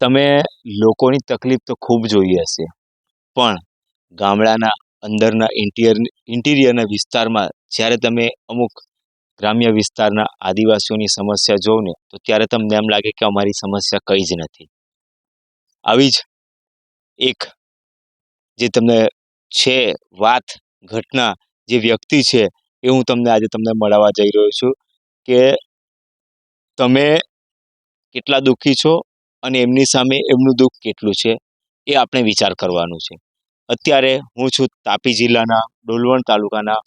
તમે લોકોની તકલીફ તો ખૂબ જોઈ હશે, પણ ગામડાના અંદરના ઇન્ટિયર ઇન્ટિરિયરના વિસ્તારમાં જ્યારે તમે અમુક ગ્રામ્ય વિસ્તારના આદિવાસીઓની સમસ્યા જોવ ને તો ત્યારે તમને એમ લાગે કે અમારી સમસ્યા કંઈ જ નથી. આવી જ એક જે તમને છે વાત ઘટના જે વ્યક્તિ છે એ હું તમને આજે તમને મળવા જઈ રહ્યો છું કે તમે કેટલા દુઃખી છો અને એમની સામે એમનું દુઃખ કેટલું છે એ આપણે વિચાર કરવાનું છે. અત્યારે હું છું તાપી જિલ્લાના ડોલવણ તાલુકાના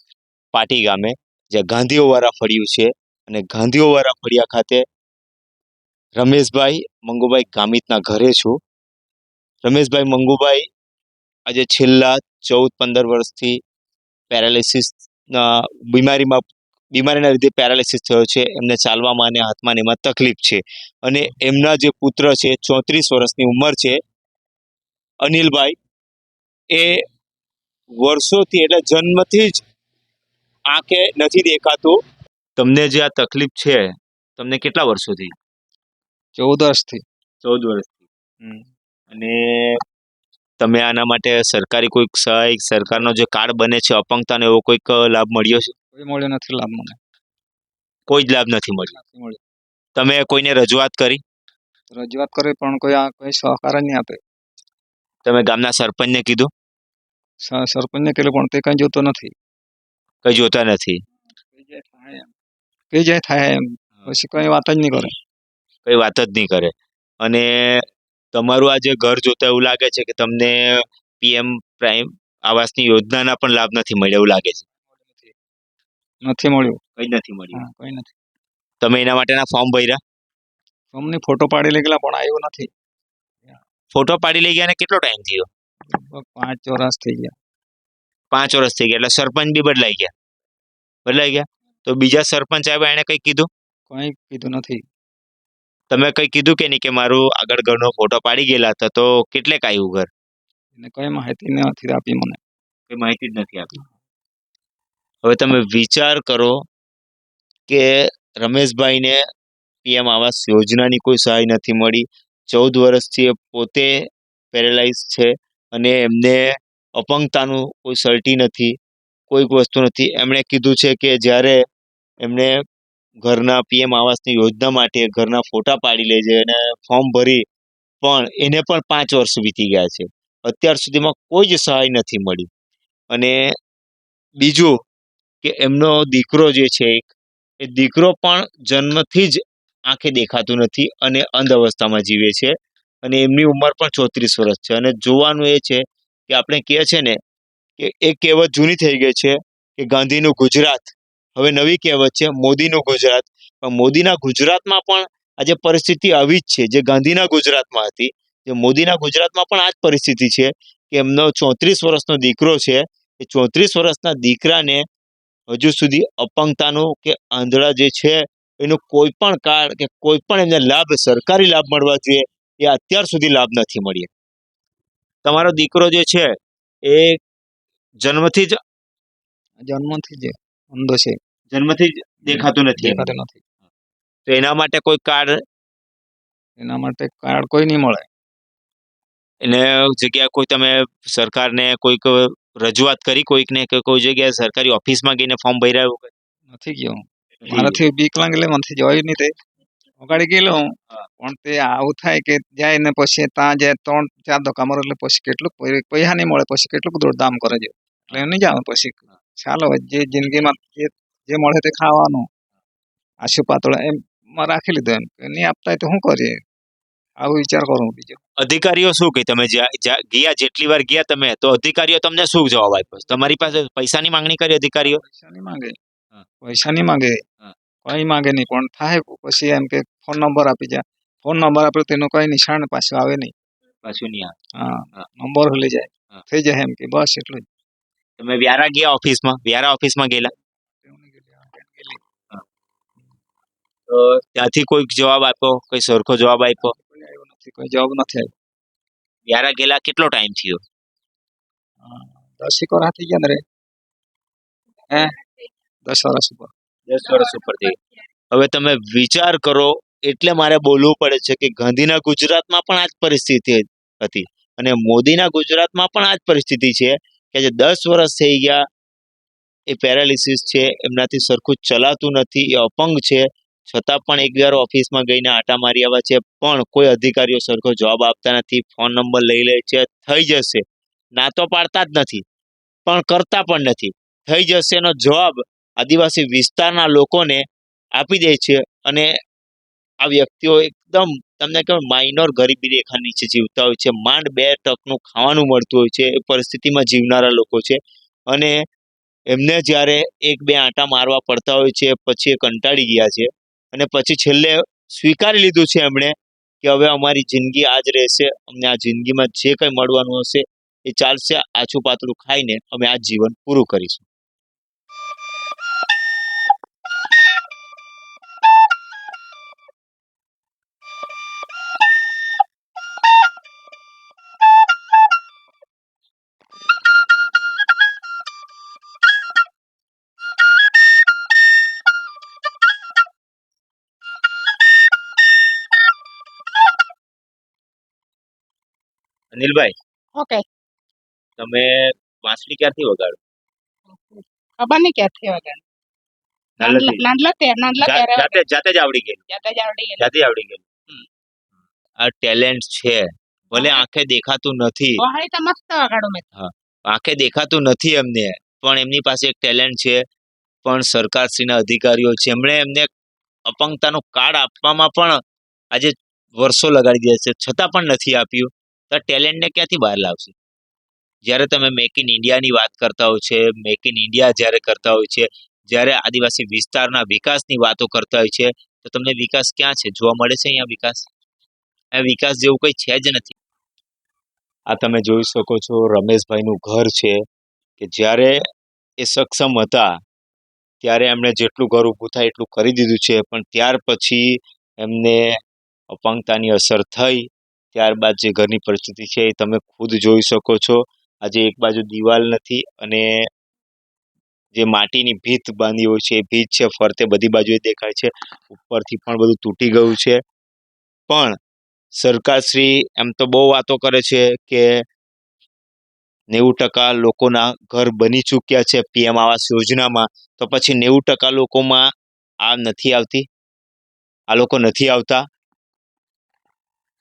પાટી ગામે જે ગાંધીઓવાળા ફળિયું છે અને ગાંધીઓવાળા ફળિયા ખાતે રમેશભાઈ મંગુભાઈ ગામિતના ઘરે છું. રમેશભાઈ મંગુભાઈ આજે છેલ્લા ચૌદ પંદર વર્ષથી પેરાલિસિસના બીમારીમાં બીમારીના લીધે પેરાલિસિસ થયો છે. એમને ચાલવામાં અને હાથમાં ને એમાં તકલીફ છે. અને એમના જે પુત્ર છે ચોત્રીસ વર્ષની ઉંમર છે અનિલભાઈ એ વર્ષોથી એટલે જન્મથી જ આંખે નથી દેખાતું. તમને જે આ તકલીફ છે તમને કેટલા વર્ષોથી? ચૌદ વર્ષથી. ચૌદ વર્ષથી. અને તમે આના માટે સરકારી કોઈક સહાય સરકારનો જે કાર્ડ બને છે અપંગતાને એવો કોઈક લાભ મળ્યો છે? કોઈ મળ્યો નથી લાભ મને. કોઈ જ લાભ નથી મળ્યો? તમે કોઈને રજૂઆત કરી? રજૂઆત કરી પણ કોઈ આ કોઈ સહકાર જ નહીં આપે. તમે ગામના સરપંચને કીધું? સરપંચને કીધું પણ તે કઈ જોતો નથી. કઈ જોતા નથી? કઈ જાય થાય એમ. પછી કઈ વાત જ નહીં કરે. કઈ વાત જ નહીં કરે. અને તમારું આ જે ઘર જોતા એવું લાગે છે કે તમને પીએમ પ્રાઇમ આવાસની યોજનાના પણ લાભ નથી મળ્યો એવું લાગે છે? નથી મળ્યું. કઈ નથી મળ્યું. કંઈ નથી. તમે એના માટેના ફોર્મ ભર્યા? અમને ફોટો પાડી લઈ ગયેલા પણ આવ્યો નથી. ફોટો પાડી લઈ ગયા ને કેટલો ટાઈમ થયો? પાંચ વર્ષ થઈ ગયા. પાંચ વર્ષ થઈ ગયા એટલે સરપંચ બી બદલાઈ ગયા? બદલાઈ ગયા? તો બીજા સરપંચ આવ્યા એણે કઈ કીધું? કઈ કીધું નથી. તમે કઈ કીધું કે નહીં કે મારું આગળ ઘરનો ફોટો પાડી ગયેલા હતા તો કેટલેક આવ્યું ઘર? એને કઈ માહિતી નથી આપી મને. કઈ માહિતી જ નથી આપી. હવે તમે વિચાર કરો કે રમેશભાઈને પીએમ આવાસ યોજનાની કોઈ સહાય નથી મળી. ચૌદ વર્ષથી એ પોતે પેરેલાઇઝ છે અને એમને અપંગતાનું કોઈ સર્ટી નથી કોઈક વસ્તુ નથી. એમણે કીધું છે કે જ્યારે એમને ઘરના પીએમ આવાસની યોજના માટે ઘરના ફોટા પાડી લે છે અને ફોર્મ ભરી પણ એને પણ પાંચ વર્ષ વીતી ગયા છે. અત્યાર સુધીમાં કોઈ જ સહાય નથી મળી. અને બીજું કે એમનો દીકરો જે છે એ દીકરો પણ જન્મથી જ આંખે દેખાતું નથી અને અંધ અવસ્થામાં જીવે છે અને એમની ઉંમર પણ ચોત્રીસ વર્ષ છે. અને જોવાનું એ છે કે આપણે કહે છે ને કે એ કહેવત જૂની થઈ ગઈ છે કે ગાંધીનું ગુજરાત હવે નવી કહેવત છે, મોદીનું ગુજરાત. પણ મોદીના ગુજરાતમાં પણ આજે પરિસ્થિતિ આવી જ છે. જે ગાંધીના ગુજરાતમાં હતી, જે મોદીના ગુજરાતમાં પણ આ જ પરિસ્થિતિ છે કે એમનો ચોત્રીસ વર્ષનો દીકરો છે. એ ચોત્રીસ વર્ષના દીકરાને હજુ સુધી અપંગતાનું કે આંધળા જે છે, એનું કોઈ પણ કાર્ડ કે કોઈ પણ એમને લાભ, સરકારી લાભ મળવા જોઈએ, એ અત્યાર સુધી લાભ નથી મળ્યા. તમારો દીકરો જે છે, એ જન્મથી જ જન્મથી જ અંધો છે. જન્મથી જ દેખાતું નથી. દેખાતો નથી. તો એના માટે કોઈ કાર્ડ? એના માટે કાર્ડ કોઈ નહીં મળે. એને જગ્યા કોઈ તમે સરકારને કોઈક રજૂઆત કરી કોઈકને કે કોઈ જગ્યાએ સરકારી ઓફિસમાં ગઈને ફોર્મ ભર્યા એવું? નથી ગયો મારાથી બીક લાગે એટલે મનથી જવાયું નહીં તે. વગાડી ગયેલો હું. પણ તે આવું થાય કે જાય ને પછી ત્યાં જાય ત્રણ ચાર ધક્કા મારો એટલે પછી કેટલું પૈસા નહીં મળે પછી કેટલું દોડધામ કરે છે. એટલે નહીં જાવ પછી. ચાલો જે જિંદગીમાં જે જે મળે તે ખાવાનું. આશુ પાતળ એમ રાખી લીધો એમ. નહીં આપતા તો શું કરીએ? આવું વિચાર કરો બીજો. અધિકારીઓ શું કહે? તમે જ્યાં- જ્યાં ગયા જેટલી વાર ગયા તમે તો અધિકારીઓ તમને શું જવાબ આપ્યો તમારી પાસે પૈસાની માંગણી કરી અધિકારીઓ? પૈસા નહીં માંગે પૈસાની પૈસા નહીં માંગે. કઈ માંગે નહીં. પણ થાય? પછી એમ કે ફોન નંબર આપી જા. ફોન નંબર આપે તેનું કઈ નિશાન પાછું આવે નહીં. પાછું નહીં આવે. હા. નંબર ભૂલી જાય. થઈ જાય એમ કે બસ એટલું જ. તમે વ્યારા ગયા ઓફિસમાં? વ્યારા ઓફિસમાં ગયેલા? તો ત્યાંથી કોઈક જવાબ આપ્યો? કોઈ સરખો જવાબ આપ્યો? કોઈ નથી કોઈ જવાબ નથી આવ્યો વ્યારા ગયેલા કેટલો ટાઈમ થયો. દસેક વાર થઈ ગયા ને રે. હે? દસ વર્ષ ઉપર. દસ વર્ષ ઉપરથી. હવે તમે વિચાર કરો એટલે મારે બોલવું પડે છે કે ગાંધીના ગુજરાતમાં પણ આ જ પરિસ્થિતિ હતી. અને મોદીના ગુજરાતમાં પણ આ જ પરિસ્થિતિ છે. કે જે દસ વર્ષ થઈ ગયા, એ પેરાલિસિસ છે, એમનાથી સરખું ચલાતું નથી, એ અપંગ છે. છતાં પણ એક વાર ઓફિસમાં ગઈને આટા મારી આવ્યા છે, પણ કોઈ અધિકારીઓ સરખો જવાબ આપતા નથી ફોન નંબર લઈ લે છે, થઈ જશે. ના તો પાડતા જ નથી, પણ કરતા પણ નથી. થઈ જશેનો જવાબ આદિવાસી વિસ્તારના લોકોને આપી દે છે અને આ વ્યક્તિઓ એકદમ તમને કહેવાય માઇનોર ગરીબી રેખા નીચે જીવતા હોય છે, માંડ બે ટકનું ખાવાનું મળતું હોય છે, એ પરિસ્થિતિમાં જીવનારા લોકો છે. અને એમને જ્યારે એક બે આંટા મારવા પડતા હોય છે, પછી એ કંટાળી ગયા છે. અને પછી છેલ્લે સ્વીકારી લીધું છે એમણે કે હવે અમારી જિંદગી આ જ રહેશે, અમને આ જિંદગીમાં જે કંઈ મળવાનું હશે, એ ચાલશે, આછું પાતળું ખાઈને અમે આ જીવન પૂરું કરીશું. અનિલભાઈ ઓકે. તમે વાંસળી ક્યાંથી વગાડો? ખબર નહીં ક્યાંથી વગાડ? નાનલાથી? નાનલા તે નાનલા જા- ત્યારે જાતે જાતે જ આવડી ગયેલું. જાતે જ આવડી ગયેલું. જાતે આવડી ગયેલું. આ ટેલેન્ટ છે. ભલે આંખે દેખાતું નથી. મસ્ત વગાડું મેં. આંખે દેખાતું નથી એમને પણ એમની પાસે એક ટેલેન્ટ છે. પણ સરકારશ્રીના અધિકારીઓ છે. એમણે એમને અપંગતાનો કાર્ડ આપવામાં પણ આજે વર્ષો લગાડી દે છે. છતાં પણ નથી આપ્યું. તો ટેલેન્ટને ક્યાંથી બહાર લાવશે? જ્યારે તમે મેક ઇન ઇન્ડિયાની વાત કરતા હોય છે મેક ઇન ઇન્ડિયા જ્યારે કરતા હોય છે, જ્યારે આદિવાસી વિસ્તારના વિકાસની વાતો કરતા હોય છે, તો તમને વિકાસ ક્યાં છે? જોવા મળે છે અહીંયા વિકાસ? આ વિકાસ જેવું કંઈ છે જ નથી. આ તમે જોઈ શકો છો રમેશભાઈનું ઘર છે, કે જ્યારે એ સક્ષમ હતા, ત્યારે એમણે જેટલું ઘર ઊભું થાય એટલું કરી દીધું છે, પણ ત્યાર પછી એમને અપંગતાની અસર થઈ ત્યારબાદ જે ઘરની પરિસ્થિતિ છે એ તમે ખુદ જોઈ શકો છો. આજે એક બાજુ દિવાલ નથી અને જે માટીની ભીત બાંધી હોય છે એ ભીત છે, ફરતે બધી બાજુએ દેખાય છે. ઉપરથી પણ બધું તૂટી ગયું છે. પણ સરકારશ્રી એમ તો બહુ વાતો કરે છે કે નેવું ટકા લોકોના ઘર બની ચૂક્યા છે પીએમ આવાસ યોજનામાં. તો પછી નેવું ટકા લોકોમાં આ નથી આવતી? આ લોકો નથી આવતા?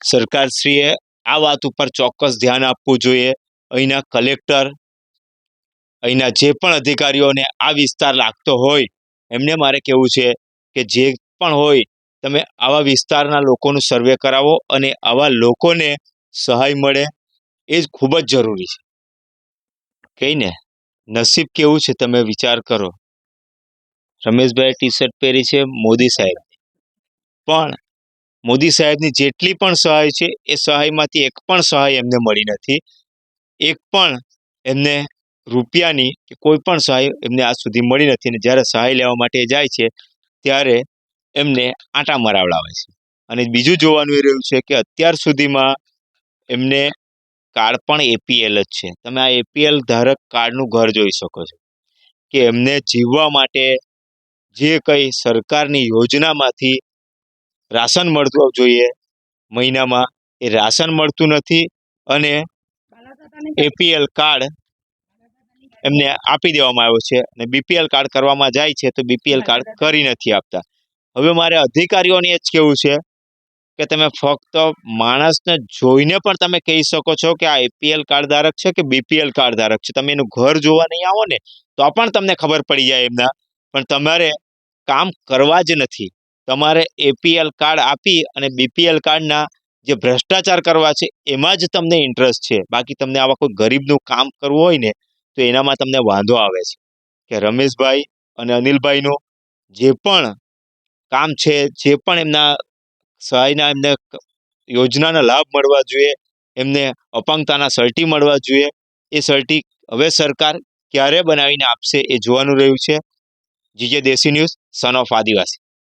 સરકારશ્રીએ આ વાત ઉપર ચોક્કસ ધ્યાન આપવું જોઈએ. અહીંના કલેક્ટર, અહીંના જે પણ અધિકારીઓને આ વિસ્તાર લાગતો હોય, એમને મારે કહેવું છે કે જે પણ હોય, તમે આવા વિસ્તારના લોકોનું સર્વે કરાવો અને આવા લોકોને સહાય મળે, એ જ ખૂબ જ જરૂરી છે. કહીને નસીબ કેવું છે તમે વિચાર કરો. રમેશભાઈ ટી શર્ટ પહેરી છે, મોદી સાહેબ. પણ મોદી સાહેબની જેટલી પણ સહાય છે, એ સહાયમાંથી એક પણ સહાય એમને મળી નથી. એક પણ એમને રૂપિયાની કે કોઈ પણ સહાય એમને આજ સુધી મળી નથી અને જ્યારે સહાય લેવા માટે જાય છે, ત્યારે એમને આંટા મરાવડાવે છે. અને બીજું જોવાનું એ રહ્યું છે કે અત્યાર સુધીમાં એમને કાર્ડ પણ એપીએલ જ છે. તમે આ એપીએલ ધારક કાર્ડનું ઘર જોઈ શકો છો કે એમને જીવવા માટે જે કંઈ સરકારની યોજનામાંથી રાશન મળતું જોઈએ. મહિનામાં એ રાશન મળતું નથી અને એપીએલ કાર્ડ એમને આપી દેવામાં આવ્યો છે અને બીપીએલ કાર્ડ કરવામાં જાય છે તો બીપીએલ કાર્ડ કરી નથી આપતા. હવે મારે અધિકારીઓને જ કહેવું છે કે તમે ફક્ત માણસને જોઈને પણ તમે કહી શકો છો કે આ એપીએલ કાર્ડ ધારક છે કે બીપીએલ કાર્ડ ધારક છે. તમે એનું ઘર જોવા નહીં આવો ને તો પણ તમને ખબર પડી જાય એમના. પણ તમારે કામ કરવા જ નથી. તમારે એપીએલ કાર્ડ આપી અને બીપીએલ કાર્ડના જે ભ્રષ્ટાચાર કરવા છે, એમાં જ તમને ઇન્ટરેસ્ટ છે. બાકી તમને આવા કોઈ ગરીબનું કામ કરવું હોય ને, તો એનામાં તમને વાંધો આવે છે. કે રમેશભાઈ અને અનિલભાઈનું જે પણ કામ છે, જે પણ એમના સહાયના એમને યોજનાના લાભ મળવા જોઈએ, એમને અપંગતાના સર્ટી મળવા જોઈએ, એ સર્ટી હવે સરકાર ક્યારે બનાવીને આપશે એ જોવાનું રહ્યું છે. જીજે દેશી ન્યૂઝ સન ઓફ આદિવાસી